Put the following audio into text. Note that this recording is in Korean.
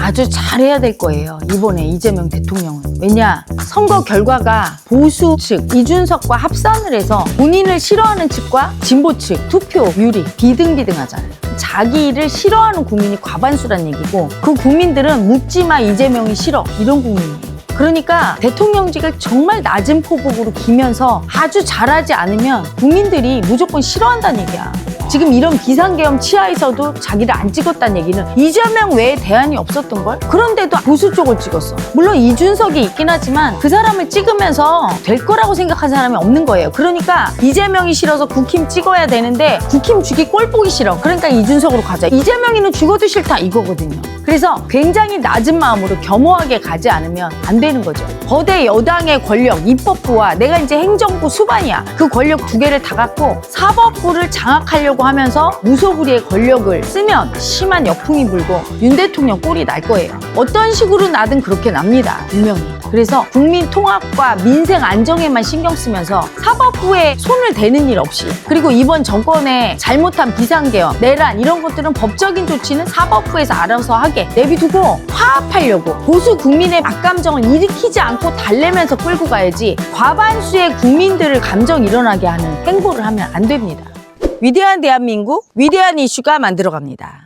아주 잘해야 될 거예요. 이번에 이재명 대통령은. 왜냐? 선거 결과가 보수 측 이준석과 합산을 해서 본인을 싫어하는 측과 진보 측 투표율이 비등비등하잖아요. 자기 일을 싫어하는 국민이 과반수란 얘기고 그 국민들은 묻지마 이재명이 싫어 이런 국민이에요. 그러니까 대통령직을 정말 낮은 포복으로 기면서 아주 잘하지 않으면 국민들이 무조건 싫어한다는 얘기야. 지금 이런 비상계엄 치하에서도 자기를 안 찍었다는 얘기는 이재명 외에 대안이 없었던 걸? 그런데도 보수 쪽을 찍었어. 물론 이준석이 있긴 하지만 그 사람을 찍으면서 될 거라고 생각한 사람이 없는 거예요. 그러니까 이재명이 싫어서 국힘 찍어야 되는데 국힘 주기 꼴 보기 싫어. 그러니까 이준석으로 가자. 이재명이는 죽어도 싫다 이거거든요. 그래서 굉장히 낮은 마음으로 겸허하게 가지 않으면 안 되는 거죠. 거대 여당의 권력, 입법부와 내가 이제 행정부 수반이야. 그 권력 두 개를 다 갖고 사법부를 장악하려고 하면서 무소불위의 권력을 쓰면 심한 역풍이 불고 윤 대통령 꼴이 날 거예요. 어떤 식으로 나든 그렇게 납니다. 분명히. 그래서 국민 통합과 민생 안정에만 신경 쓰면서 사법부에 손을 대는 일 없이 그리고 이번 정권의 잘못한 비상계엄, 내란 이런 것들은 법적인 조치는 사법부에서 알아서 하게 내비두고 화합하려고 보수 국민의 악감정을 일으키지 않고 달래면서 끌고 가야지 과반수의 국민들을 감정 일어나게 하는 행보를 하면 안 됩니다. 위대한 대한민국, 위대한 이슈가 만들어갑니다.